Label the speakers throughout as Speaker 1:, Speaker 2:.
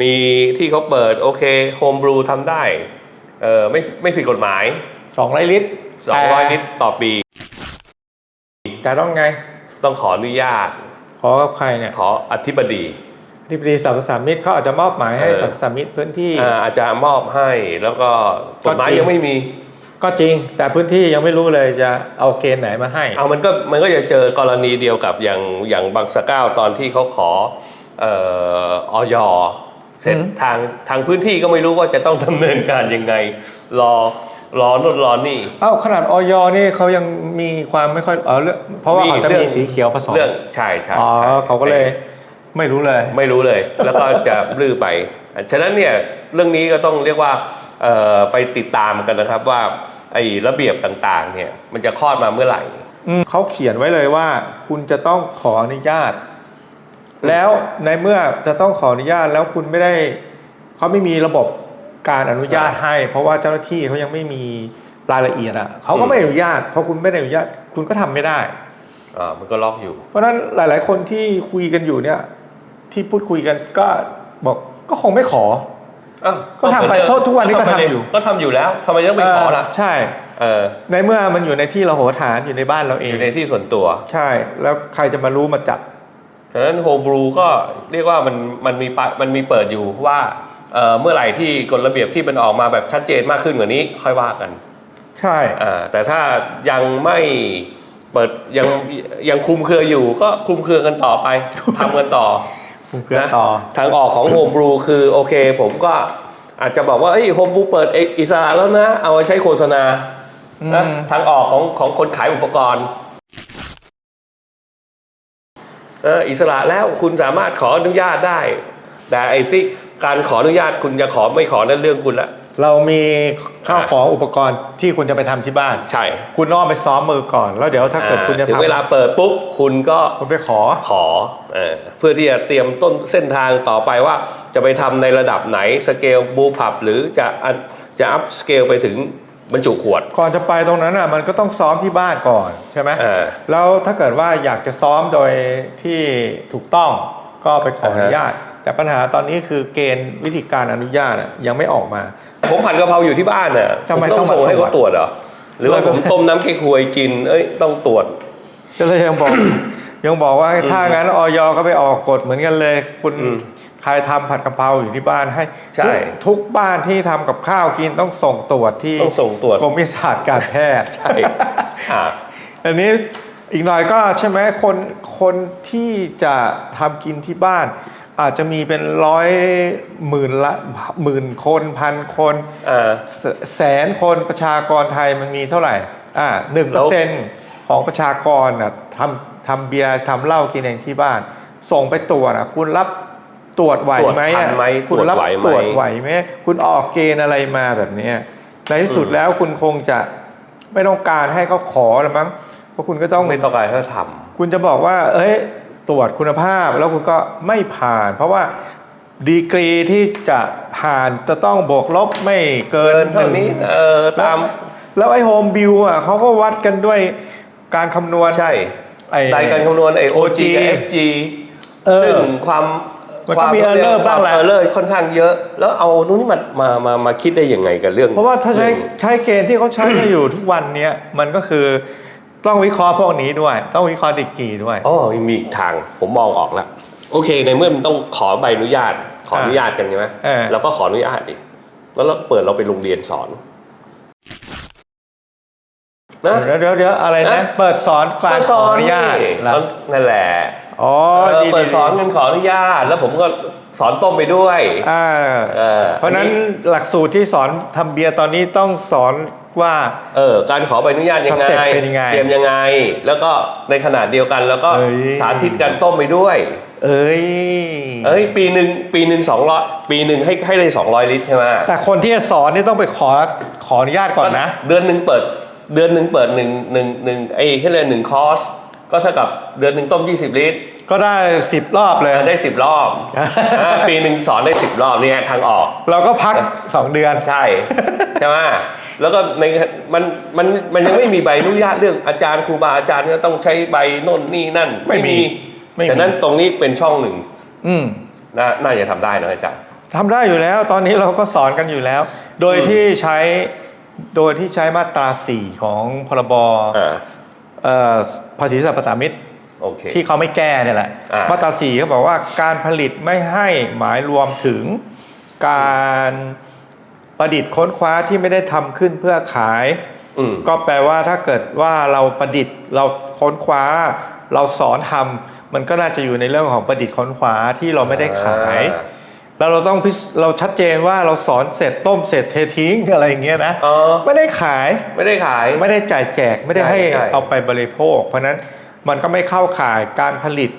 Speaker 1: มีที่เขาเปิดโอเคโฮมบรูทำได้เออไม่ไม่ผิดกฎหมาย
Speaker 2: สองร้อยลิตร
Speaker 1: 200 ลิตรต่อปี
Speaker 2: แต่ต้องไง
Speaker 1: ต้องขออนุญาต
Speaker 2: ขอกับใครเนี่ย
Speaker 1: ขออธิบดี
Speaker 2: ที่ปรีสรรพสามิตเขาอาจจะมอบหมายให้
Speaker 1: เออ
Speaker 2: สรรพสามิตพื้นที่
Speaker 1: อ่าอาจจะมอบให้แล้วก็กฎหมาย
Speaker 2: ก็จริง
Speaker 1: ยังไม่มี
Speaker 2: ก็จริง แต่พื้นที่ยังไม่รู้เลยจะเอาเกณฑ์ไหนมาให้
Speaker 1: เอามันก็มันก็จะเจอกรณีเดียวกับอย่างอย่างบางสะเก้าตอนที่เขาขอเอ่อออย เสร็จ
Speaker 2: อืม
Speaker 1: ทางทางพื้นที่ก็ไม่รู้ว่าจะต้องดำเนินการยังไง รอรอนู่นรอนี่
Speaker 2: เอ้าขนาดออยนี่เขายังมีความไม่ค่อยเออเรื่องเพราะว่าเขาจะมีสีเขียวผสม
Speaker 1: เรื่องใช่ใช่
Speaker 2: อ๋อ
Speaker 1: ใช่
Speaker 2: เขาก็เลยไม่รู้เลย
Speaker 1: ไม่รู้เลย แล้วก็จะลื้อไป ฉะนั้นเนี่ยเรื่องนี้ก็ต้องเรียกว่าเอ่อไปติดตามกันนะครับว่าไอ้ระเบียบต่างๆเนี่ยมันจะคลอดมาเมื่อไหร่
Speaker 2: อืมเขาเขียนไว้เลยว่า คุณจะต้องขออนุญาต แล้วในเมื่อจะต้องขออนุญาตแล้วคุณไม่ได้เขาไม่มีระบบการอนุญาตให้ เพราะว่าเจ้าหน้าที่เขายังไม่มีรายละเอียดอะเขาก็ไม่อนุญาต เพราะคุณไม่ได้อนุญาตคุณก็ทำไม่ได้
Speaker 1: อ่ามันก็ล็อกอยู่
Speaker 2: เพราะฉะนั้นหลาย ๆ คนที่คุยกันอยู่เนี่ย ที่พูดคุยกันก็บอกก็คงไม่ขอ
Speaker 1: อ้าว
Speaker 2: ก็ทำไปเพราะทุกวันนี้ก็ทำอยู่
Speaker 1: ก็ทำอยู่แล้วทำไมต้องไปขอล่ะ
Speaker 2: ใช่
Speaker 1: เออ
Speaker 2: ในเมื่อมันอยู่ในที่เราโหฐานอยู่ในบ้านเราเอ
Speaker 1: องยู่ในที่ส่วนตัว
Speaker 2: ใช่ แล้วใครจะมารู้มาจับ
Speaker 1: ฉะนั้นโฮมบรูก็เรียกว่ามันมันมีปะมันมีเปิดอยู่ว่าเอ่อเมื่อไหร่ที่กฎระเบียบที่มันออกมาแบบชัดเจนมากขึ้นกว่านี้ค่อยว่ากัน
Speaker 2: ใช่
Speaker 1: อ่าแต่ถ้ายังไม่เปิดยังยังคลุมเครืออยู่ก็คลุมเครือกันต่อไปทำกันต่อ
Speaker 2: คุมเครือ
Speaker 1: นะ
Speaker 2: ต่อ
Speaker 1: ทางออกของโฮมบรูคือโอเค ผมก็อาจจะบอกว่าเอ้ยโฮมบรูเปิดอิสระแล้วนะ เอาไว้ใช้โฆษณานะ
Speaker 2: อืม
Speaker 1: ทางออกของของคนขายอุปกรณ์เอออิสระแล้วคุณสามารถขออนุญาตได้ แต่ไอ้ที่การขออนุญาตคุณจะขอไม่ขอนั่นเรื่องคุณละ
Speaker 2: เรามีข้าวของอุปกรณ์ที่คุณจะไปทำที่บ้าน
Speaker 1: ใช่
Speaker 2: คุณต้องเอาไปซ้อมมือก่อน แล้วเดี๋ยวถ้าเกิด
Speaker 1: อ่า
Speaker 2: คุณจะ
Speaker 1: ถึง
Speaker 2: ทำ
Speaker 1: เวลาเปิดปุ๊บคุณก็
Speaker 2: คุณไปขอ
Speaker 1: ขอเออเพื่อที่จะเตรียมต้นเส้นทางต่อไปว่าจะไปทำในระดับไหนสเกลบูพับหรือจะอันจะอัพสเกลไปถึง บรรจุขวด
Speaker 2: ก่อนจะไปตรงนั้นอะมันก็ต้องซ้อมที่บ้านก่อนใช่ไหม
Speaker 1: เออ
Speaker 2: แล้วถ้าเกิดว่าอยากจะซ้อมโดยที่ถูกต้องก็ไปขออนุญาต แต่ปัญหาตอนนี้คือเกณฑ์วิธีการอนุญาตอะยังไม่ออกมา
Speaker 1: ผมผัดกะเพราอยู่ที่บ้านน่ะ
Speaker 2: ทำไม
Speaker 1: ผ
Speaker 2: ต้องมา
Speaker 1: ส่งให้เขาตรวจเหรอหรือว่าผมต้มน้ำเก๊กฮวยกิน เอ้ยต้องตรวจ
Speaker 2: ก็เลยยังบอกยังบอกว่าถ้างั้นออยก็ไปออกกฎเหมือนกันเลย คุณ
Speaker 1: อืม
Speaker 2: ใครทำผัดกะเพราอยู่ที่บ้านให้
Speaker 1: ใช่
Speaker 2: ทุกทุกบ้านที่ทำกับข้าวกินต้องส่งตรวจที่
Speaker 1: ต้องส่งตรวจ
Speaker 2: กรมวิทยาศาสตร์การแพทย์
Speaker 1: ใช่อ่า
Speaker 2: อันนี้อีกหน่อยก็ใช่ไหมคนคนที่จะทำกินที่บ้าน อาจจะมีเป็นร้อยหมื่นละหมื่นคนพันคน
Speaker 1: อ่า
Speaker 2: แสแสนคนประชากรไทยมันมีเท่าไหร่อ่าหนึ่งเป
Speaker 1: แล้
Speaker 2: อ
Speaker 1: ว
Speaker 2: ร์เซ็นของประชากรน่ะทำทำเบียร์ทำเหล้ากินเองที่บ้าน ส่งไปตรวจอะคุณรับ ตรวจไหวไหม
Speaker 1: ตรวจทั
Speaker 2: อะ
Speaker 1: นไหม
Speaker 2: คุณรับ
Speaker 1: ตรวจไหวไหม
Speaker 2: ตรวจไหวไหมคุณออกเกณฑ์อะไรมาแบบเนี้ยในที่สุด
Speaker 1: อืม
Speaker 2: แล้วคุณคงจะไม่ต้องการให้เขาขอหรือมั้งเพราะคุณก็ต้อง
Speaker 1: ไม่ต้องการให้เขาท
Speaker 2: คุณจะบอกว่า เอ้ย ตรวจคุณภาพแล้วคุณก็ไม่ผ่าน เพราะว่าดีกรีที่จะผ่านจะต้องบวกลบไม่เกิำน
Speaker 1: เกินเท่านี้
Speaker 2: หง
Speaker 1: เออตาม
Speaker 2: แล้วไอ้โฮมบิวอะเขาก็วัดกันด้วยการคำนวณ
Speaker 1: ใช่
Speaker 2: ไอ้
Speaker 1: รายการคำนวณไอ้ OG กับ
Speaker 2: OG
Speaker 1: FG
Speaker 2: เออ
Speaker 1: ซึ่งความ
Speaker 2: มันก็มี error บ้างแหละ
Speaker 1: เออร์เลอร์ค่อนข้างเยอะ แล้วเอานู้นมามามามาคิดได้ยังไงกับเรื่อง
Speaker 2: เพราะว่าถ้าใช้
Speaker 1: รื่อง
Speaker 2: ใช้เกณฑ์ที่เขาใช้กันอยู่ทุกวันเนี้ยมันก็คือต้องวิเคราะห์พวกนี้ด้วย ต้องวิเคราะห์ดิกรีด้วย
Speaker 1: อ๋อมีอีกทางผมมองออกแล้วโอเค ในเมื่อมันต้องขอใบอนุญาต ขออนุญาตกันใช่ไหม
Speaker 2: เออ
Speaker 1: เราก็ขออนุญาตดิแล้วเราก็เปิดเราไปโรงเรียนสอนนะ
Speaker 2: เดี๋ยวเดี๋ยวเดี๋ยวอะไรนะ
Speaker 1: นะ
Speaker 2: เปิดสอนการ
Speaker 1: ก็
Speaker 2: ข
Speaker 1: ส
Speaker 2: อ
Speaker 1: อน
Speaker 2: อนุญาต
Speaker 1: นี่
Speaker 2: เหรอ
Speaker 1: นั่นแหละ
Speaker 2: อ๋อ
Speaker 1: เออ
Speaker 2: ดี
Speaker 1: เปิด
Speaker 2: ดี
Speaker 1: สอนกันขออนุญาต แล้วผมก็สอนต้มไปด้วย
Speaker 2: อ่า
Speaker 1: เออ
Speaker 2: เพราะฉะนั้นหลักสูตรที่สอนทำเบียร์ตอนนี้ต้องสอนว่า
Speaker 1: เออการขอใบอนุญาตยังไง
Speaker 2: สเต็ปเป็นยังไง
Speaker 1: เตรียมยังไง แล้วก็ในขนาดเดียวกัน แล้วก็
Speaker 2: เฮ้ย
Speaker 1: สาธิตการต้มไปด้วย
Speaker 2: เอ้ย
Speaker 1: เอ้ยปีหนึ่งปีหนึ่งสองร้อยปีหนึ่งให้ให้ได้สองร้อยลิตรใช่ไหม
Speaker 2: แต่คนที่จะสอนนี่ต้องไปขอขออนุญาตก่อนนะ
Speaker 1: เดือนหนึ่งเปิด เดือนหนึ่งเปิดหนึ่งหนึ่งหนึ่งไอ้แค่เลยหนึ่งคอร์ส ก็เท่ากับเดือนหนึ่งต้ม 20 ลิตร
Speaker 2: ก็ได้สิบรอบเลย
Speaker 1: ได้ 10 รอบอ่าปีหนึ่งสอนได้ 10 รอบเนี่ยทางออก
Speaker 2: เราก็พักสองเดือน
Speaker 1: ใช่ใช่ไหมแล้วก็ในมันมันมันยังไม่มีใบอนุญาตเรื่องอาจารย์ครูบาอาจารย์ก็ต้องใช้ใบโน่นนี่นั่น
Speaker 2: ไม่มีไม่มี
Speaker 1: ฉะนั้นตรงนี้เป็นช่องหนึ่ง
Speaker 2: อืม
Speaker 1: น่าน่าจะทำได้นะอาจารย์
Speaker 2: ทำได้อยู่แล้ว ตอนนี้เราก็สอนกันอยู่แล้ว โดย
Speaker 1: อืม
Speaker 2: ที่ใช้โดยที่ใช้มาตรา4ของพรบ
Speaker 1: อ่า
Speaker 2: เอ่อ ภาษีสรรพสามิต
Speaker 1: โอเค
Speaker 2: ที่เขาไม่แก้เนี่ยแหละ
Speaker 1: อ่าม
Speaker 2: มาตราสี่เขาบอกว่าการผลิตไม่ให้หมายรวมถึงการประดิษฐ์ค้นคว้าที่ไม่ได้ทำขึ้นเพื่อขาย
Speaker 1: อืม
Speaker 2: ก็แปลว่าถ้าเกิดว่าเราประดิษฐ์เราค้นคว้า เราสอนทำมันก็น่าจะอยู่ในเรื่องของประดิษฐ์ค้นคว้าที่เราไม่ได้ขาย
Speaker 1: อ่า
Speaker 2: แล้วเราต้องพิสเราชัดเจนว่าเราสอนเสร็จต้มเสร็จเททิ้งอะไรอย่างเงี้ยนะ
Speaker 1: อ๋อ
Speaker 2: ไม่ได้ขาย
Speaker 1: ไม่ได้ขาย
Speaker 2: ไม่ได้จ่ายแจกไม่ได้ให้
Speaker 1: ใช่ใช่
Speaker 2: เอาไปบริโภค เพราะฉะนั้นมันก็ไม่เข้าข่ายการผลิต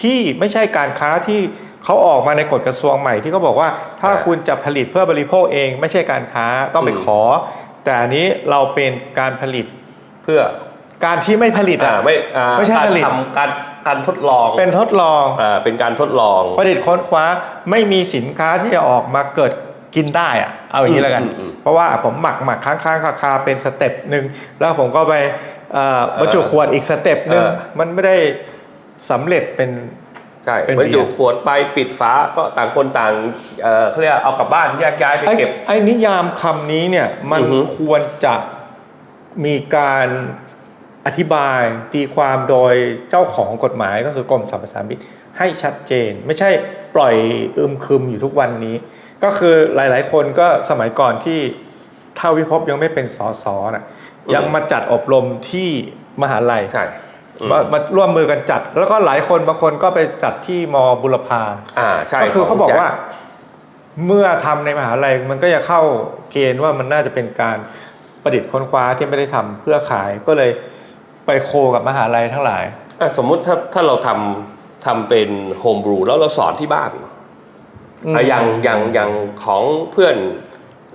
Speaker 2: ที่ไม่ใช่การค้าที่เขาออกมาในกฎกระทรวงใหม่ที่เขาบอกว่า ถ้าคุณจะผลิตเพื่อบริโภคเอง ไม่ใช่การค้าต้องไปขอ แต่อันนี้เราเป็นการผลิต
Speaker 1: เพื่อ
Speaker 2: การที่ไม่ผลิต
Speaker 1: อ่า
Speaker 2: อะ
Speaker 1: ไม่อ่า
Speaker 2: ไม่ใช่
Speaker 1: การ
Speaker 2: ผลิต
Speaker 1: ทำการ การทดลอง
Speaker 2: เป็นทดลอง
Speaker 1: อ่าเป็นการทดลอง
Speaker 2: ประดิษฐ์ค้นคว้าไม่มีสินค้าที่จะออกมาเกิดกินได้อะเอาอย่างนี้แล้วกัน
Speaker 1: อืมอืม
Speaker 2: เพราะว่าผมหมักหมักค้างค้างคาคาเป็นสเต็ปหนึ่งแล้วผมก็ไปเอ่อบรรจุขวดอีกสเต็ปหนึ่ง
Speaker 1: เออ
Speaker 2: มันไม่ได้สำเร็จเป็น
Speaker 1: ใช่
Speaker 2: เป็น
Speaker 1: มันอยู่
Speaker 2: เบียร์
Speaker 1: ขวดไปปิดฝาก็ต่างคนต่างเอ่อเขาเรียกเอากลับบ้านแยกย้ายไป
Speaker 2: ไอ้
Speaker 1: เก็บ
Speaker 2: ไอ้นิยามคำนี้เนี่ยมัน
Speaker 1: อือฮึ
Speaker 2: ควรจะมีการ อธิบายตีความโดยเจ้าของกฎหมายก็คือกรมสรรพสามิตให้ชัดเจน ไม่ใช่ปล่อยอึมครึมอยู่ทุกวันนี้ ก็คือหลาย ๆ คนก็สมัยก่อนที่เท่าวิภพยังไม่เป็นสสน่ะ
Speaker 1: อืม
Speaker 2: ยังมาจัดอบรมที่มหาลัย
Speaker 1: ใช่อืม
Speaker 2: มามาร่วมมือกันจัด แล้วก็หลายคนบางคนก็ไปจัดที่มบุรพา
Speaker 1: อ่าใช่
Speaker 2: ก็คือเขา
Speaker 1: ขง
Speaker 2: บอก
Speaker 1: แจ็
Speaker 2: ว่า เมื่อทำในมหาลัยมันก็จะเข้าเกณฑ์ว่ามันน่าจะเป็นการประดิษฐ์ค้นคว้าที่ไม่ได้ทำเพื่อขายก็เลย ไปโคกับมหาลัยทั้งหลาย
Speaker 1: อะสมมุติถ้าถ้าเราทำทำเป็นโฮมบรูแล้วเราสอนที่บ้าน
Speaker 2: อืม
Speaker 1: อะอย่างอย่างอย่างของเพื่อน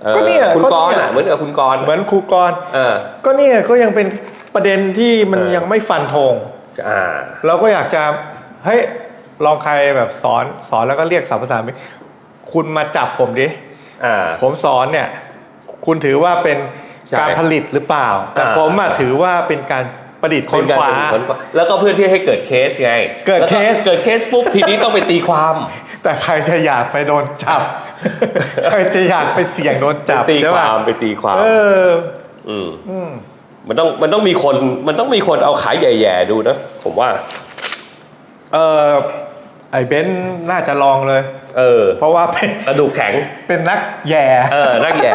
Speaker 1: เอ่อ
Speaker 2: ก็เนี่ย
Speaker 1: คุณ
Speaker 2: ก็
Speaker 1: กรณ์
Speaker 2: เนี่ย
Speaker 1: อะเหมือนกับคุณกรณ์
Speaker 2: เหมือนครูกร
Speaker 1: เออ
Speaker 2: ก็เนี่ยก็ยังเป็นประเด็นที่มัน
Speaker 1: เออ
Speaker 2: ยังไม่ฟันธง
Speaker 1: อ่า
Speaker 2: เราก็อยากจะเฮ้ยลองใครแบบสอนสอนแล้วก็เรียกสามภาษามิตรคุณมาจับผมดิ
Speaker 1: อ่า
Speaker 2: ผมสอนเนี่ย คุณถือว่าเป็น
Speaker 1: ใช่
Speaker 2: การผลิตหรือเปล่า แต่
Speaker 1: อ่า
Speaker 2: ผมอะถือว่าเป็นการ ประดิษฐ์ค้นคว้า
Speaker 1: เป็นการเป็นแล้วก็เพื่อที่ให้เกิดเคสไง
Speaker 2: เกิด
Speaker 1: แล้ว
Speaker 2: เคส
Speaker 1: เกิดเคสปุ๊บทีนี้ต้องไปตีความ
Speaker 2: แต่ใครจะอยากไปโดนจับ ใครจะอยากไปเสี่ยงโดนจับ
Speaker 1: ตี
Speaker 2: ใช่
Speaker 1: ค
Speaker 2: ปะ
Speaker 1: วามไปตีความ
Speaker 2: เออ
Speaker 1: อืม
Speaker 2: อืม
Speaker 1: มันต้องมันต้องมีคนมันต้องมีคนเอาขายแย่ๆดูนะผมว่า
Speaker 2: เออไอ้เบนซ์น่าจะลองเลย
Speaker 1: เออ
Speaker 2: เพราะว่าเป็น
Speaker 1: กระดูกแข็ง
Speaker 2: เป็นนักแย่
Speaker 1: เออนักแย่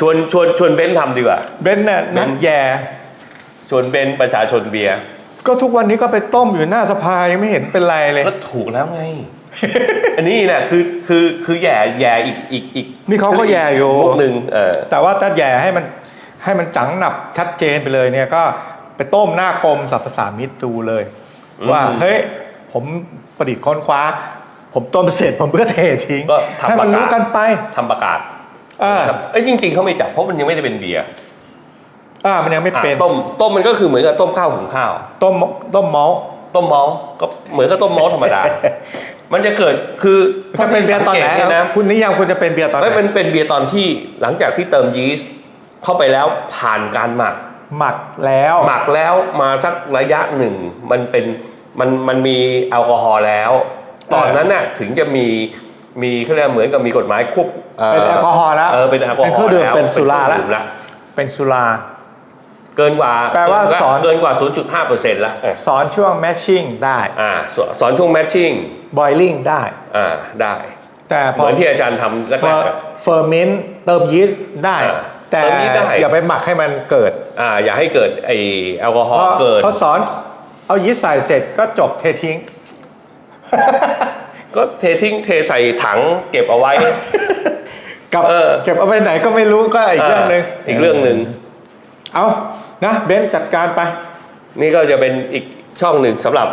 Speaker 1: ชวนชวนชวนเบนซ์ทำดีกว่า
Speaker 2: เบนซ์น่ะนักแย่
Speaker 1: ชวนเบนซ์ประชาชนเบียร์
Speaker 2: ก็ทุกวันนี้ก็ไปต้มอยู่หน้าสภายังไม่เห็นเป็นไรเลย
Speaker 1: ก็ถูกแล้วไง อันนี้เนี่ยคือคือคือแย่แย่อีกอีกอีก
Speaker 2: นี่เขาก็แย่อยู่
Speaker 1: มุกหนึ่งเออ
Speaker 2: แต่ว่าถ้าแย่ให้มันให้มันจังหนับชัดเจนไปเลยเนี่ยก็ไปต้มหน้ากรมสรรพสามิตดูเลย
Speaker 1: อืม
Speaker 2: ว่าเฮ้ยผมประดิษฐ์ค้นคว้า ผมต้มเสร็จผมเพื่อเททิ้ง
Speaker 1: ก็ทำ
Speaker 2: ให้มัน
Speaker 1: ประกาศ
Speaker 2: รู้กันไป
Speaker 1: ทำประกาศ
Speaker 2: อ่า
Speaker 1: ครับเอ้ยจริง ๆเขาไม่จับเพราะมันยังไม่ได้เป็นเบียร์
Speaker 2: อ่ามันยังไม่เป็น
Speaker 1: อะต้มต้มมันก็คือเหมือนกับต้มข้าวหุงข้าว
Speaker 2: ต้มต้มเมาส์
Speaker 1: ต้มมอลต์ก็เหมือนกับต้มมอลต์ธรรมดา มันจะเกิดคือ
Speaker 2: จะเป็นเบียร์ตอนไหน
Speaker 1: ถ้าที่สังเกตเนี่ยนะ
Speaker 2: คุณนิยามคุณจะเป็นเบียร์ตอนไห
Speaker 1: ไม่
Speaker 2: น
Speaker 1: เป็นเป็นเบียร์ตอนที่หลังจากที่เติมยีสต์เข้าไปแล้วผ่านการหมัก
Speaker 2: หมักแล้ว
Speaker 1: หมักแล้วมาสักระยะหนึ่ง มันเป็นมันมันมีแอลกอฮอล์แล้ว ตอนนั้นน่ะถึงจะมีมีเขาเรียกเหมือนกับมีกฎหมายควบ
Speaker 2: เป็นแอลกอฮอล์แล้ว
Speaker 1: เออเป็นแอลกอฮอล์
Speaker 2: เป็นเครื่องดื่ม
Speaker 1: แล้ว
Speaker 2: เป็นสุราแล้ว
Speaker 1: เป็นเคองดื่ม
Speaker 2: เป็นสุรา
Speaker 1: เกินกว่า
Speaker 2: แปลว่าสอน
Speaker 1: เกินกว่า 0.5เปอร์เซ็นต์ละเออ
Speaker 2: สอนช่วงแมชชิ่งได้
Speaker 1: อ่าสอนสอนช่วงแมทชิ่ง
Speaker 2: บอยลิงได้
Speaker 1: อ่าได้
Speaker 2: แต่พ
Speaker 1: เหมือนที่อาจารย์ทำแร
Speaker 2: เฟอก
Speaker 1: ๆ
Speaker 2: ร์
Speaker 1: อะ
Speaker 2: เฟอร์เมนต์เติมยีสต์ได้
Speaker 1: อ่า
Speaker 2: แต่
Speaker 1: เติมยีสต์ได้
Speaker 2: อย่าไปหมักให้มันเกิด
Speaker 1: อ่าอย่าให้เกิดไอแอลกอฮ
Speaker 2: เพ
Speaker 1: อล์
Speaker 2: ราะ
Speaker 1: เกิน
Speaker 2: เพราะสอนเอายีสต์ใส่เสร็จก็จบเททิ้ง
Speaker 1: ก็เททิ้งเทใส่ถังเก็บเอาไว้
Speaker 2: กับ
Speaker 1: เออ
Speaker 2: เก็บเอาไปไหนก็ไม่รู้ก็อีกเรื่องหนึ่ง
Speaker 1: อีกเรื่องหนึ่ง
Speaker 2: เอานะเบนซ์จัดการไป
Speaker 1: นี่ก็จะเป็นอีกช่องหนึ่งสำหรับ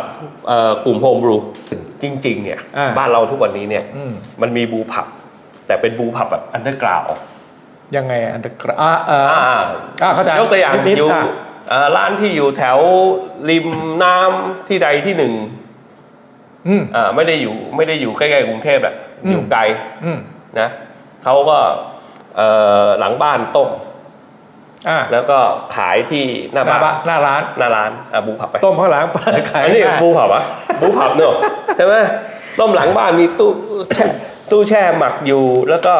Speaker 1: เอ่อกลุ่มโฮมบรูจริง ๆ เนี่ย
Speaker 2: อ่า
Speaker 1: บ้านเราทุกวันนี้เนี่ย
Speaker 2: อืม
Speaker 1: มันมีบูผับ แต่เป็นบูผับแบบอันเดอร์กราว
Speaker 2: ยังไงอันเดอร์กราอ่าอ่า
Speaker 1: อ่า
Speaker 2: อ่าเข้าใจ
Speaker 1: ยกตัวอย่าง
Speaker 2: นิดๆ
Speaker 1: อยู่
Speaker 2: อะ
Speaker 1: เอ่อร้านที่อยู่แถวริมน้ำที่ใดที่หนึ่ง
Speaker 2: อืม
Speaker 1: อ่าไม่ได้อยู่ไม่ได้อยู่ใกล้ ๆ กรุงเทพอะ
Speaker 2: อืม
Speaker 1: อยู่ไกล
Speaker 2: อืม
Speaker 1: นะเขาก็เอ่อหลังบ้านต้ม
Speaker 2: อ่า
Speaker 1: แล้วก็ขายที่หน้า
Speaker 2: หน้า
Speaker 1: บ้าน
Speaker 2: บ้านหน้าร้าน
Speaker 1: หน้าร้านอะบูผับไป
Speaker 2: ต้มข้างหลังเปิดขาย
Speaker 1: อันนี้
Speaker 2: หน้า
Speaker 1: บูผับอะบูผับเนอะใช่ไหมต้มหลังบ้านมีตู้แช่ตู้แช่หมักอยู่แล้วก็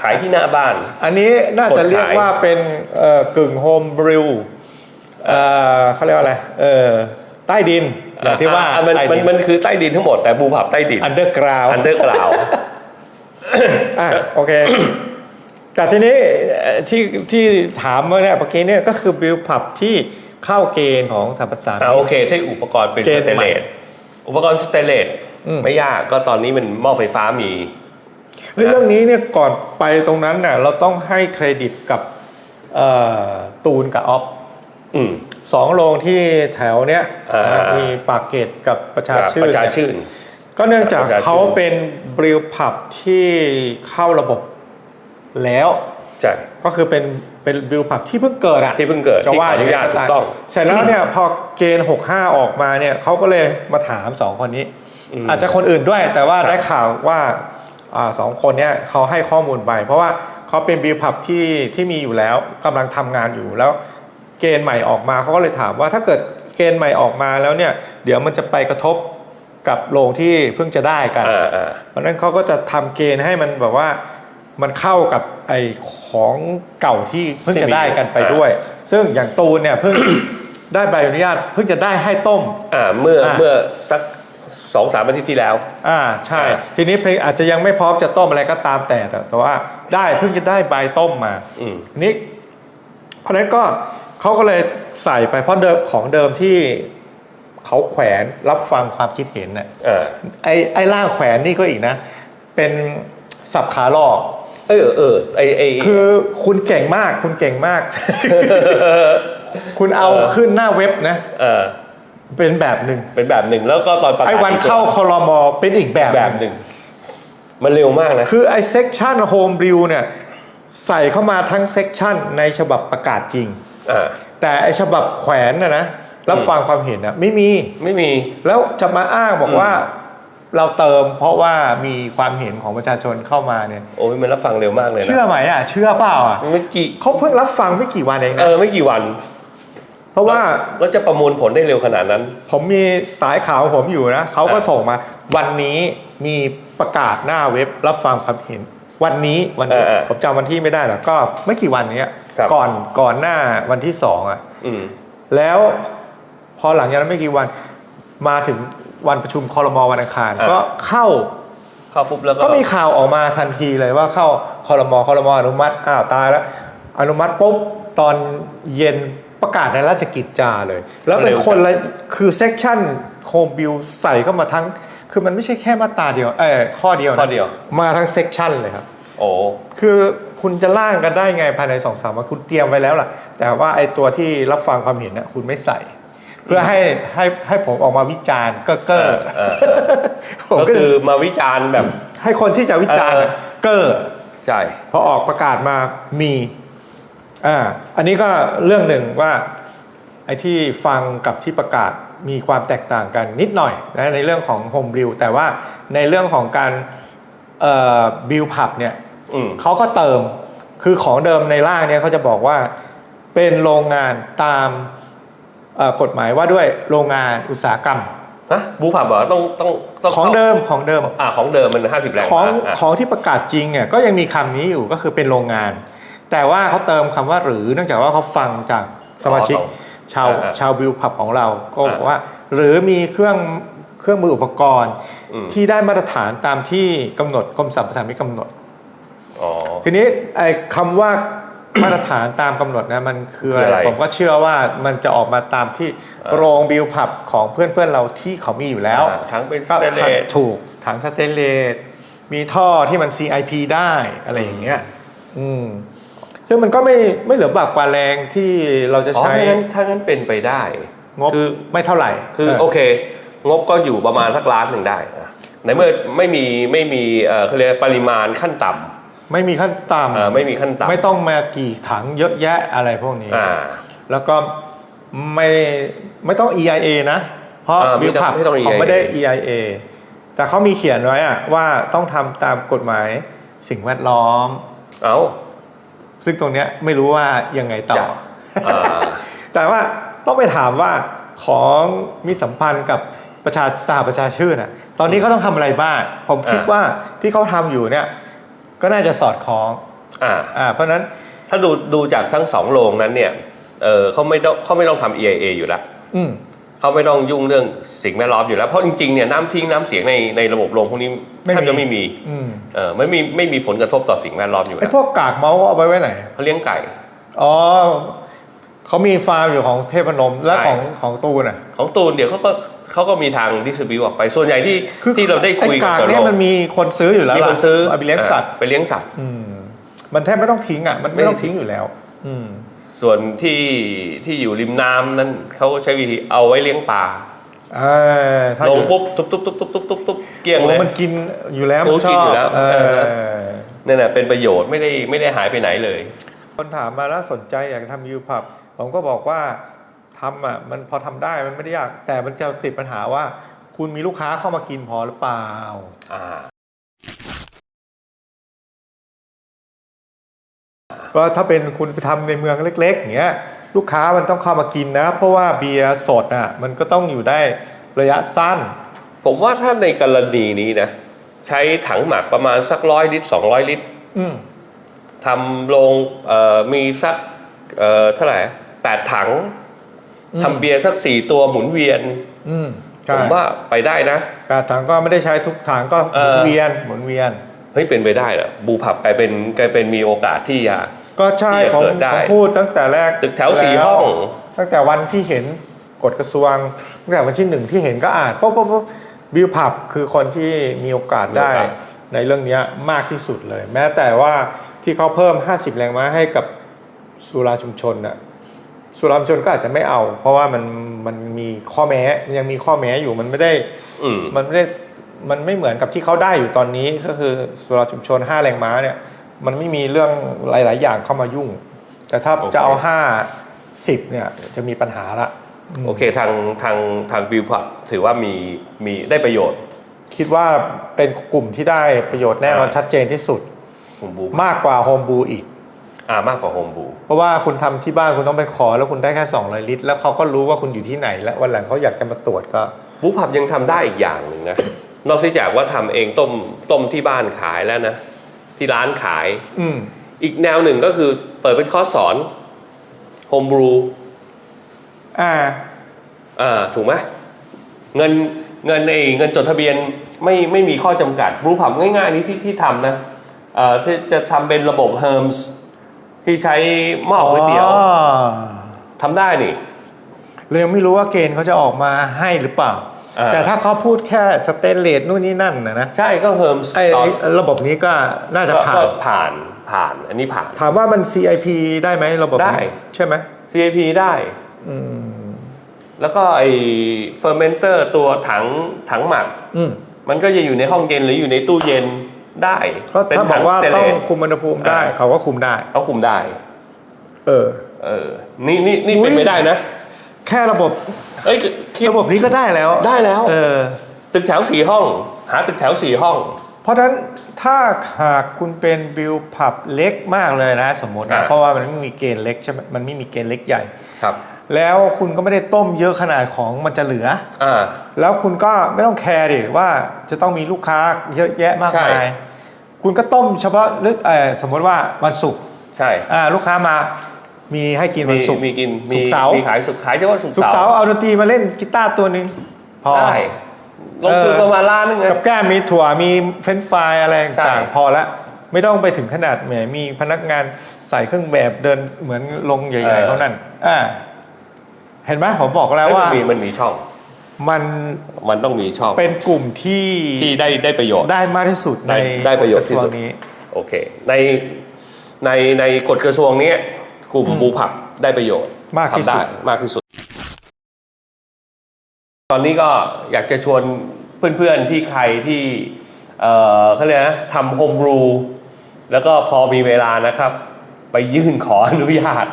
Speaker 1: ขายที่หน้าบ้าน
Speaker 2: อันนี้น่าจะ
Speaker 1: กดขาย
Speaker 2: เรียกว่าเป็นเอ่อกึ่งโฮมบริวเอ่อเขาเรียกว่าอะไรเออใต้ดินอย่างที่ว่า
Speaker 1: อะมัน
Speaker 2: ใต้
Speaker 1: มัน
Speaker 2: ดิน
Speaker 1: มันคือใต้ดินทั้งหมดแต่บูผับใต้ดิน
Speaker 2: อันเดอร์กราว
Speaker 1: อันเดอร์กราว
Speaker 2: อะโอเค แต่ทีนี้เอ่อ ที่ที่ถามมาเนี่ยเมื่อกี้เนี่ยก็คือบิลผับที่เข้าเกณฑ์ของสรรพสามิ
Speaker 1: อ่า
Speaker 2: ต
Speaker 1: โอเคถ้าอุปกรณ์เป็น
Speaker 2: เก
Speaker 1: ส
Speaker 2: ณฑ์
Speaker 1: เตน
Speaker 2: ใหม่
Speaker 1: เลสอุปกรณ์สเตนเลส
Speaker 2: อืม
Speaker 1: ไม่ยากก็ตอนนี้มันหม้อไฟฟ้ามี
Speaker 2: เฮ้ยเรื่องนี้เนี่ยก่อนไปตรงนั้นเนี่ยเราต้องให้เครดิตกับเอ่อตูนกับออฟ
Speaker 1: อืม
Speaker 2: สองโรงที่แถวเนี้ย
Speaker 1: อ่า
Speaker 2: นะมีปากเกร็ดกับประชาชื่
Speaker 1: ป
Speaker 2: น
Speaker 1: ระชา
Speaker 2: เนี่ย
Speaker 1: ชื่น
Speaker 2: ก็เนื่องจาก
Speaker 1: ประชาชื่น
Speaker 2: เขาเป็นบริวผับที่เข้าระบบแล้ว
Speaker 1: ใช่
Speaker 2: ก็คือเป็นเป็นบริวผับที่เพิ่งเกิดอะ
Speaker 1: ที่เพิ่งเกิด
Speaker 2: จะ
Speaker 1: ที่
Speaker 2: ว่า
Speaker 1: ขออนุญาตถูกต้อง
Speaker 2: เสร็จแล้วเนี่ยพอเกณฑ์ 65 ออกมาเนี่ยเขาก็เลยมาถามสองคนนี้
Speaker 1: ม
Speaker 2: อาจจะคนอื่นด้วยแต่ว่า
Speaker 1: ครับ
Speaker 2: ได้ข่าวว่าอ่าสองคนเนี้ยเขาให้ข้อมูลไป เพราะว่าเขาเป็นบิวผับที่ที่มีอยู่แล้วกำลังทำงานอยู่แล้วเกณฑ์ใหม่ออกมาเขาก็เลยถามว่าถ้าเกิดเกณฑ์ใหม่ออกมาแล้วเนี่ยเดี๋ยวมันจะไปกระทบกับโรงที่เพิ่งจะได้กัน
Speaker 1: อ่าอ่า
Speaker 2: เพราะฉะนั้นเขาก็จะทำเกณฑ์ให้มันแบบว่ามันเข้ากับไอ ของเก่าที่เพิ่งจะได้กันไปด้วย ซึ่งอย่างตูนเนี่ยเพิ่งได้ใบอนุญาตเพิ่งจะได้ให้ต้ม
Speaker 1: อ่าเมื่อ
Speaker 2: อ่า
Speaker 1: เมื่อสักสองสามอาทิตย์ที่แล้ว
Speaker 2: อ่าใช่
Speaker 1: อ่า
Speaker 2: ทีนี้เพลงอาจจะยังไม่พร้อมจะต้มอะไรก็ตามแต่แต่แต่ว่าได้เพิ่งจะได้ใบต้มมา
Speaker 1: อืม
Speaker 2: นี่เพราะฉะนั้นก็เขาก็เลยใส่ไปเพราะเดิมของเดิมที่เขาแขวนรับฟังความคิดเห็นน่ะ
Speaker 1: อ่า
Speaker 2: ไอ้ไอ้ล่างแขวนนี่ก็อีกนะ เป็นสับขาหลอก
Speaker 1: เออเออไอไอ
Speaker 2: คือคุณเก่งมาก คุณเก่งมาก คุณเอา
Speaker 1: เออ
Speaker 2: ขึ้นหน้าเว็บนะ
Speaker 1: เออ
Speaker 2: เป็นแบบหนึ่ง
Speaker 1: เป็นแบบหนึ่งแล้วก็ตอนประกาศ
Speaker 2: ไอ้วันเข้าคอรมอเป็นอีกแบบ
Speaker 1: แบบหนึ่งมันเร็วมากนะ
Speaker 2: คือไอ้เซกชันโฮมบิวเนี่ยใส่เข้ามาทั้งเซกชันในฉบับประกาศจริง
Speaker 1: อ่า
Speaker 2: แต่ไอ้ฉบับแขวนนะนะรับฟังความเห็นนะไม่มี
Speaker 1: ไม่มี
Speaker 2: แล้วจะมาอ้างบอก
Speaker 1: อืม
Speaker 2: ว่า เราเติมเพราะว่ามีความเห็นของประชาชนเข้ามาเนี่ย
Speaker 1: โอ้ยมันรับฟังเร็วมากเลยนะ
Speaker 2: เชื่อไหมอะเชื่อเปล่าอะ
Speaker 1: ไม่กี่
Speaker 2: เขาเพิ่งรับฟังไม่กี่วันเอง
Speaker 1: เอ
Speaker 2: นะ
Speaker 1: อไม่กี่วัน
Speaker 2: เพราะว่า
Speaker 1: แล้วจะประมวลผลได้เร็วขนาดนั้น
Speaker 2: ผมมีสายข่าวของผมอยู่นะเขาก็
Speaker 1: อะ
Speaker 2: ส่งมา วันนี้มีประกาศหน้าเว็บรับฟังความเห็น วันนี้วันนี้
Speaker 1: เออเออ
Speaker 2: ผมจำวันที่ไม่ได้หรอกก็ไม่กี่วันเนี้ย
Speaker 1: ครับ
Speaker 2: ก่อนก่อนหน้าวันที่สองอะ
Speaker 1: อืม
Speaker 2: แล้วพอหลังจากนั้นไม่กี่วันมาถึง วันประชุมคอรมอวันอังคาร
Speaker 1: อะ
Speaker 2: ก็เข้า
Speaker 1: เข้าปุ๊บแล้วก็
Speaker 2: ก็มีข่าวออกมาทันทีเลยว่าเข้าคอรมอคอรมออนุมัติอ้าวตายแล้ว อนุมัติปุ๊บตอนเย็นประกาศในราชกิจจาเลย แล้วเป็นคนละคือเซกชันโคมบิลใส่เข้ามาทั้ง คือมันไม่ใช่แค่มาตราเดียวเออข้อเดียวนะ
Speaker 1: ข้อเดียว
Speaker 2: มาทั้งเซกชันเลยครับ
Speaker 1: โอ้
Speaker 2: คือคุณจะล่างกันได้ไงภายในสองสามวันคุณเตรียมไว้แล้วล่ะ แต่ว่าไอ้ตัวที่รับฟังความเห็นน่ะคุณไม่ใส่ เพื่อให้ให้ให้ผมออกมาวิจารณ์ก็เก้อ
Speaker 1: เออ
Speaker 2: ผม
Speaker 1: ก็
Speaker 2: ก็
Speaker 1: คือมาวิจารณ์แบบ
Speaker 2: ให้คนที่จะวิจารณ์น่ะ
Speaker 1: เออ
Speaker 2: เก้อ
Speaker 1: ใช่
Speaker 2: พอออกประกาศมามีอ่าอันนี้ก็เรื่องหนึ่งว่าไอ้ที่ฟังกับที่ประกาศมีความแตกต่างกันนิดหน่อยนะในเรื่องของโฮมบิลแต่ว่าในเรื่องของการบิลผับเนี่ย
Speaker 1: อืม
Speaker 2: เขาก็เติมคือของเดิมในร่างเนี่ยเขาจะบอกว่าเป็นโรงงานตามเอ่อ กฎหมายว่าด้วยโรงงานอุตสาหกรรม
Speaker 1: ฮะบูผับเหรอต้องต้องต้อง
Speaker 2: ของเดิมของเดิม
Speaker 1: อ่าของเดิมมันห้าสิบแรง
Speaker 2: ของ
Speaker 1: ม้าอะ
Speaker 2: ของที่ประกาศจริงอะก็ยังมีคำนี้อยู่ก็คือเป็นโรงงาน แต่ว่าเขาเติมคำว่าหรือเนื่องจากว่าเขาฟังจากสมาชิก
Speaker 1: อ๋อ
Speaker 2: ชาว
Speaker 1: อ่า
Speaker 2: ชาวบิลพับของเรา ก็บอก
Speaker 1: อ่า
Speaker 2: ว่า หรือมีเครื่องเครื่องมืออุปกรณ์
Speaker 1: อืม
Speaker 2: ที่ได้มาตรฐานตามที่กำหนดกรมสรรพสามิตกำหนด
Speaker 1: อ๋อ
Speaker 2: ทีนี้ไอ้คำว่า มาตรฐานตามกำหนดนะมันคืออะไร
Speaker 1: คืออะไร
Speaker 2: ผมก็เชื่อว่ามันจะออกมาตามที่
Speaker 1: อ่า
Speaker 2: โรงบิลพับของเพื่อนเพื่อนๆเราที่เขามีอยู่แล้ว
Speaker 1: อ่าทั้งเป็นส
Speaker 2: ก็
Speaker 1: เตนเลส
Speaker 2: ถูกถังสเตนเลสมีท่อที่มัน CIP ได้อะไรอย่างเงี้ย อืมซึ่งมันก็ไม่ไม่เหลือบากกว่าแรงที่เราจะ
Speaker 1: อ๋อ
Speaker 2: ใช้
Speaker 1: ถ้างั้นถ้างั้นเป็นไปได้
Speaker 2: งบ
Speaker 1: คือ
Speaker 2: ไม่เท่าไหร่
Speaker 1: คือ
Speaker 2: เโอ
Speaker 1: เค งบก็อยู่ประมาณสักล้านหนึ่งได้อะในเมื่อไม่มีไม่มีเอ่อเขาเรียกปริมาณขั้นต่ำ
Speaker 2: ไม่มีขั้นต่
Speaker 1: อ่าไม่มีขั้นำต่ำ
Speaker 2: ไม่ต้องมากี่ถังเยอะแยะอะไรพวกนี้
Speaker 1: อ่า
Speaker 2: แล้วก็ไม่ไม่ต้อง EIA นะ เพราะ
Speaker 1: อ่าไม่
Speaker 2: บิล
Speaker 1: ต้อง
Speaker 2: พับ
Speaker 1: ไม่ต้อง
Speaker 2: เขาไม่
Speaker 1: EIA
Speaker 2: ได้ EIA แต่เขามีเขียนไว้อะว่าต้องทำตามกฎหมายสิ่งแวดล้อม
Speaker 1: เอ้า
Speaker 2: ซึ่งตรงเนี้ยไม่รู้ว่ายังไงต่อ
Speaker 1: จะอ่า
Speaker 2: แต่ว่าต้องไปถามว่าของมีสัมพันธ์กับประชาสหประชาชื่นอะ ตอนนี้เขาต้องทำอะไรบ้าง ผมคิด
Speaker 1: อ่า
Speaker 2: ว่าที่เขาทำอยู่เนี่ย ก็น่าจะสอดคล้อง
Speaker 1: อ่า
Speaker 2: อ่าเพราะฉะนั้น
Speaker 1: ถ้าดูดูจากทั้งสองโรงนั้นเนี่ยเออเขาไม่ต้องเขาไม่ต้องทำ EIA อยู่แล้ว
Speaker 2: อืม
Speaker 1: เขาไม่ต้องยุ่งเรื่องสิ่งแวดล้อมอยู่แล้วเพราะจริงๆเนี่ยน้ำทิ้งน้ำเสียงในในระบบโรงพวกนี้
Speaker 2: ไม่มี
Speaker 1: แทบจะไม่มี
Speaker 2: อืม
Speaker 1: เออไม่มีไม่มีผลกระทบต่อสิ่งแวดล้อมอยู่
Speaker 2: ไอ้
Speaker 1: แล้ว
Speaker 2: พวกกากเมาส์เอาไปไว้ไหน
Speaker 1: เขาเลี้ยงไก่
Speaker 2: อ๋อเขามีฟาร์มอยู่ของเทพนมและ
Speaker 1: ใช่
Speaker 2: ของของตูนอะ
Speaker 1: ของตูนเดี๋ยวเขาก็ เขาก็มีทางดิสติบิวออกไปส่วนใหญ่ที่ที่เราได้คุย
Speaker 2: ไอ้
Speaker 1: กับ
Speaker 2: กาก
Speaker 1: เจ้า
Speaker 2: เนี่ย
Speaker 1: โรง
Speaker 2: มันมีคนซื้ออยู่แล้ว
Speaker 1: มี
Speaker 2: ล่ะ
Speaker 1: คนซื้อ
Speaker 2: เอาไปเลี้ยงสัตว์
Speaker 1: อ่าไปเลี้ยงสัตว์
Speaker 2: อืมมันแทบไม่ต้องทิ้งอะมันไม่
Speaker 1: ไม่
Speaker 2: ต้องทิ้งอยู่แล้ว อืม
Speaker 1: ส่วนที่ที่อยู่ริมน้ำนั้นเขาใช้วิธีเอาไว้เลี้ยงปลา
Speaker 2: เออถ้า
Speaker 1: ล
Speaker 2: องยู่
Speaker 1: ปุ๊บตุ๊บตุ๊บตุ๊บตุ๊บตุ๊บตุ๊บตุ๊บเกลี้ยง
Speaker 2: โอ้
Speaker 1: เลย
Speaker 2: มันกินอยู่แล้ว
Speaker 1: โอ้
Speaker 2: มันช
Speaker 1: กิน
Speaker 2: อบ
Speaker 1: อยู่แล้ว
Speaker 2: เอ
Speaker 1: เอ
Speaker 2: อ
Speaker 1: นั่นแหละเป็นประโยชน์ไม่ได้ไม่ได้หายไปไหนเลย
Speaker 2: คนถามมาแล้วสนใจอยากจะทำยูพับผมก็บอกว่า ทำอะมันพอทำได้มันไม่ได้ยาก แต่มันจะติดปัญหาว่า คุณมีลูกค้าเข้ามากินพอหรือเปล่า
Speaker 1: อ่า
Speaker 2: ว่าถ้าเป็นคุณไปทำในเมืองเล็กๆอย่างเงี้ยลูกค้ามันต้องเข้ามากินนะ เพราะว่าเบียร์สดอะมันก็ต้องอยู่ได้ระยะสั้น
Speaker 1: ผมว่าถ้าในกรณีนี้นะ ใช้ถังหมักประมาณสักร้อยลิตรสองร้อยลิตร
Speaker 2: อืม
Speaker 1: ทำโรงเอ่อมีสักเอ่อเท่าไหร่แปดถัง
Speaker 2: อืม
Speaker 1: ทำเบียร์สักสี่ตัวหมุนเวียน
Speaker 2: อืม
Speaker 1: ผ
Speaker 2: ใช่
Speaker 1: มว่าไปได้นะ
Speaker 2: กาถังก็ไม่ได้ใช้ทุกถังก็ห
Speaker 1: เอ
Speaker 2: มุ
Speaker 1: อ
Speaker 2: นเวียนหมุนเวียน
Speaker 1: เฮ้ยเป็นไปได้เหรอบูผับกลายเป็นกลายเป็นมีโอกาสที่จะ
Speaker 2: ก็ใช่
Speaker 1: ที่จะ
Speaker 2: ผม
Speaker 1: เกิดได้
Speaker 2: ผมพูดตั้งแต่แรก
Speaker 1: ตึกแถวสี่
Speaker 2: ล้
Speaker 1: ห้อง
Speaker 2: ตั้งแต่วันที่เห็นกฎกระทรวงตั้งแต่วันที่หนึ่งที่เห็นก็อ่านปุ๊บปุ๊บปุ๊บบิวผับคือคนที่มีโอกาสได้
Speaker 1: มีโอกาส
Speaker 2: ในเรื่องเนี้ยมากที่สุดเลย แม้แต่ว่าที่เขาเพิ่ม 50 แรงม้าให้กับสุราชุมชนน่ะ สุราชุมชนก็อาจจะไม่เอา เพราะว่ามันมันมีข้อแม้มันยังมีข้อแม้อยู่มันไม่ได้
Speaker 1: อืม
Speaker 2: มันไม่ได้มันไม่เหมือนกับที่เขาได้อยู่ตอนนี้ก็คือสุราชุมชน5แรงม้าเนี่ย มันไม่มีเรื่องหลาย ๆ อย่างเข้ามายุ่ง แต่ถ้า
Speaker 1: โอเค
Speaker 2: จะเอา5 10เนี่ยจะมีปัญหาละ
Speaker 1: โอเคทางทางทางบิวผับถือว่ามีมีได้ประโยชน์
Speaker 2: คิดว่าเป็นกลุ่มที่ได้ประโยชน์แน่นอน
Speaker 1: อ่า
Speaker 2: ชัดเจนที่สุด
Speaker 1: โฮมบู
Speaker 2: มากกว่าโฮมบูอีก
Speaker 1: อ่ามากกว่าโฮมบู
Speaker 2: เพราะว่าคุณทำที่บ้านคุณต้องไปขอแล้วคุณได้แค่200ลิตร แล้วเขาก็รู้ว่าคุณอยู่ที่ไหน แล้ววันหลังเขาอยากจะมาตรวจก็
Speaker 1: บูผับยังทำได้อีกอย่างหนึ่งนะ นอกจากว่าทำเองต้มต้มที่บ้านขายแล้วนะ ที่ร้านขาย
Speaker 2: อืม
Speaker 1: อีกแนวหนึ่งก็คือเปิดเป็นคอร์สสอนโฮมบรู
Speaker 2: อ่า
Speaker 1: อ่าถูกไหมเงินเงินไอ้เงินจดทะเบียนไม่ไม่มีข้อจำกัดบรูผับง่ายๆนี้ที่ที่ทำนะเอ่อที่จะทำเป็นระบบเฮิร์มส์ ที่ใช้หม้อก๋วยเตี๋ยว
Speaker 2: อ๋อ
Speaker 1: ทำได้นี่
Speaker 2: เลยยังไม่รู้ว่าเกณฑ์เขาจะออกมาให้หรือเปล่า
Speaker 1: อ่า
Speaker 2: แต่ถ้าเขาพูดแค่สเตนเลสนู่นนี่นั่นนะนะ
Speaker 1: ใช่ก็เฮิร์มส์
Speaker 2: ไอ้ไอ้ระบบนี้ก็น่าจะผ่าน
Speaker 1: ก็ผ่านผ่านอันนี้ผ่าน
Speaker 2: ถามว่ามัน CIP ได้ไหมระบบนี้
Speaker 1: ได้
Speaker 2: ใช่ไหม
Speaker 1: CAP ได้
Speaker 2: อืม
Speaker 1: แล้วก็ไอ้เฟอร์เมนเตอร์ตัวถังถังหมัก
Speaker 2: อืม
Speaker 1: มันก็จะอยู่ในห้องเย็นหรืออยู่ในตู้เย็น ได้
Speaker 2: ก็
Speaker 1: เป็น
Speaker 2: ถ้าบ
Speaker 1: ถั
Speaker 2: องกว่า
Speaker 1: สเตน
Speaker 2: ต้
Speaker 1: เล
Speaker 2: อง
Speaker 1: ส
Speaker 2: คุมอุณหภูมิได้
Speaker 1: อ่า
Speaker 2: เขาก็คุมได้
Speaker 1: เขาคุมได้
Speaker 2: เออ
Speaker 1: เออ นี่นี่นี่
Speaker 2: อุ๊ย
Speaker 1: เป็นไม่ได้นะ
Speaker 2: แค่ระบบ
Speaker 1: เอ้ยคิด
Speaker 2: ระบบนี้ก็ได้แล้ว
Speaker 1: ได้แล้ว
Speaker 2: เออ
Speaker 1: ตึกแถวสี่ห้อง หาตึกแถวสี่ห้อง
Speaker 2: เพราะฉะนั้นถ้าหากคุณเป็นบิลผับเล็กมากเลยนะ สมมตินะ
Speaker 1: อ่า
Speaker 2: เพราะว่ามันไม่มีเกณฑ์เล็กใช่ไหมมันไม่มีเกณฑ์เล็กใหญ่
Speaker 1: ครับ
Speaker 2: แล้วคุณก็ไม่ได้ต้มเยอะขนาดของมันจะเหลือ
Speaker 1: อ่า
Speaker 2: แล้วคุณก็ไม่ต้องแคร์ดิว่าจะต้องมีลูกค้าเยอะแยะมาก
Speaker 1: ใช่
Speaker 2: มายคุณก็ต้มเฉพาะเลือกเออสมมติว่าวันศุกร์
Speaker 1: ใช่
Speaker 2: อ่าลูกค้ามามีให้กิน
Speaker 1: มี
Speaker 2: วันศุกร์
Speaker 1: มีกินมี
Speaker 2: ศุกร์เสาร์
Speaker 1: มีขายสุกขายเฉพาะสุก
Speaker 2: ศุกร์
Speaker 1: เสา
Speaker 2: เสา
Speaker 1: ร์
Speaker 2: ร์เอาดนตรีมาเล่นกีตาร์ตัวหนึ่งพอ
Speaker 1: ได้ลงทุน
Speaker 2: เออ
Speaker 1: ประมาณล้านนึงไง
Speaker 2: กับแก้มมีถั่วมีเฟรนช์ฟรายอะไร
Speaker 1: ใช่
Speaker 2: ต่างๆพอละไม่ต้องไปถึงขนาดแหมมีพนักงานใส่เครื่องแบบเดินเหมือนลงใหญ่ๆเขานั่นอ่า เห็นไหมผมบอกแล้ว
Speaker 1: เอ้ย
Speaker 2: ว่า
Speaker 1: มันมีมันมีช่อง
Speaker 2: มัน
Speaker 1: มันต้องมีช่อง
Speaker 2: เป็นกลุ่มที่
Speaker 1: ที่ได้ได้ประโยชน์
Speaker 2: ได้มากที่สุด
Speaker 1: ได้
Speaker 2: ใน
Speaker 1: ได้ประโยชน์ที่สุด
Speaker 2: กรทวงนี้
Speaker 1: โอเคในในในกฎกระทรวงเนี้ยกลุ่ม
Speaker 2: อืม
Speaker 1: บูผับได้ประโยชน์
Speaker 2: มากที่สุด
Speaker 1: ทำได้มากที่สุด ตอนนี้ก็อยากจะชวนเพื่อนๆที่ใครที่เอ่อเขาเรียกนะทำโฮมบรูแล้วก็พอมีเวลานะครับ ไปยื่นขออนุญาต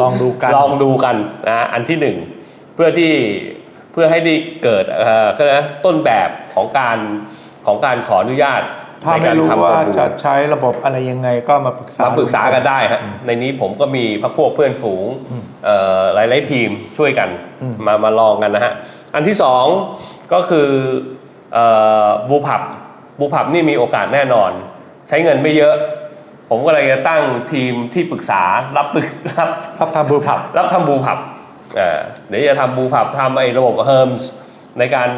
Speaker 2: ลองดูกัน
Speaker 1: ลองดูกันนะฮะอันที่หนึ่งเพื่อที่เพื่อให้ได้เกิดเอ่อเขาเรียกนะต้นแบบของการของการขออนุญาต
Speaker 2: ถ้า
Speaker 1: ใน
Speaker 2: ไม่
Speaker 1: การ
Speaker 2: รู้
Speaker 1: ทำโฮ
Speaker 2: ว่าม
Speaker 1: บรู
Speaker 2: จะใช้ระบบอะไรยังไงก็มาปรึกษา
Speaker 1: มาปรึกษากันได้ฮะในนี้ผมก็มีพักพวกเพื่อนฝูงเอ่อหลายๆทีมช่วยกัน
Speaker 2: อืม
Speaker 1: มามาลองกันนะฮะอันที่สองก็คือบูผับบูผับนี่มีโอกาสแน่นอน ใช้เงินไม่เยอะ ผมก็เลยจะตั้งทีมที่ปรึกษารับปรึกรับ
Speaker 2: ครับทำบูผับ
Speaker 1: รับทำบูผับอ่าเดี๋ยวจะทำบูผับทำไอ้ระบบเฮิร์มส์ในการ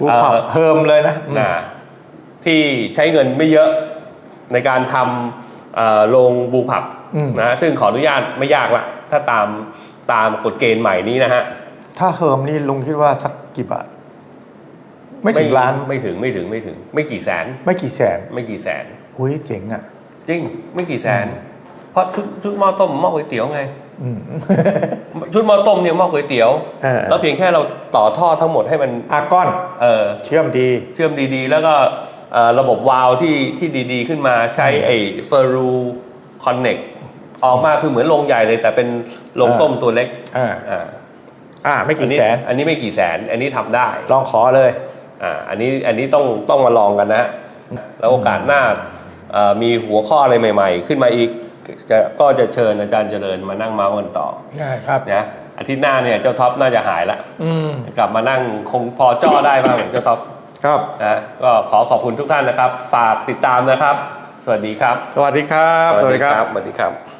Speaker 2: บูผับ
Speaker 1: เอ่อ
Speaker 2: เฮิมเลยนะอืม
Speaker 1: นะที่ใช้เงินไม่เยอะในการทำเอ่อโรงบูผับ
Speaker 2: อืม
Speaker 1: นะซึ่งขออนุญาตไม่ยากละถ้าตามตามกฎเกณฑ์ใหม่นี้นะฮะ
Speaker 2: ถ้าเฮิมนี่ลุงคิดว่าสักกี่บาท ไม่ถึงล้าน
Speaker 1: ไม่ถึงไม่ถึงไม่ถึง ไม่กี่แสน
Speaker 2: ไม่กี่แสน
Speaker 1: ไม่กี่แสน
Speaker 2: หุ้ยเจ๋งอะ
Speaker 1: จริงไม่กี่แสน เพราะชุดชุดหม้อต้มหม้อก๋วยเตี๋ยวไง
Speaker 2: อืม
Speaker 1: ชุดหม้อต้มเนี่ยหม้อก๋วยเตี๋ยว
Speaker 2: เออ
Speaker 1: แล้วเพียงแค่เราต่อท่อทั้งหมดให้มัน
Speaker 2: อากอน
Speaker 1: เออ
Speaker 2: เชื่อมดี
Speaker 1: เชื่อมดีๆ แล้วก็เอ่อระบบวาล์วที่ที่ดีๆ ขึ้นมาใช้ไอ้เฟอร์รูคอนเน็กออกมาคือเหมือนโรงใหญ่เลย แต่เป็นโรง
Speaker 2: อ่า
Speaker 1: ต้มตัวเล็ก
Speaker 2: อ่า
Speaker 1: อ่า
Speaker 2: อ่าไม่
Speaker 1: อัน
Speaker 2: กี่
Speaker 1: นี้
Speaker 2: แสน
Speaker 1: อันนี้ไม่กี่แสน อันนี้ทำได้
Speaker 2: ลองขอเลย
Speaker 1: อ่า อันนี้อันนี้ต้องต้องมาลองกันนะฮะแล้วโอกาสหน้าเอ่อ มีหัวข้ออะไรใหม่ ๆ ขึ้นมาอีกจะก็จะเชิญอาจารย์เจริญมานั่งเมาส์กันต่อ
Speaker 2: ได้ครับ
Speaker 1: นะอาทิตย์หน้าเนี่ยเจ้าท็อปน่าจะหายละ
Speaker 2: อืม
Speaker 1: กลับมานั่งคงพอจ้อได้บ้างเจ้าท็อป
Speaker 2: ครับ
Speaker 1: นะก็ขอขอบคุณทุกท่านนะครับ ฝากติดตามนะครับ สวัสดีครับ
Speaker 2: สวัสดีครับ
Speaker 1: สวัสดีครับ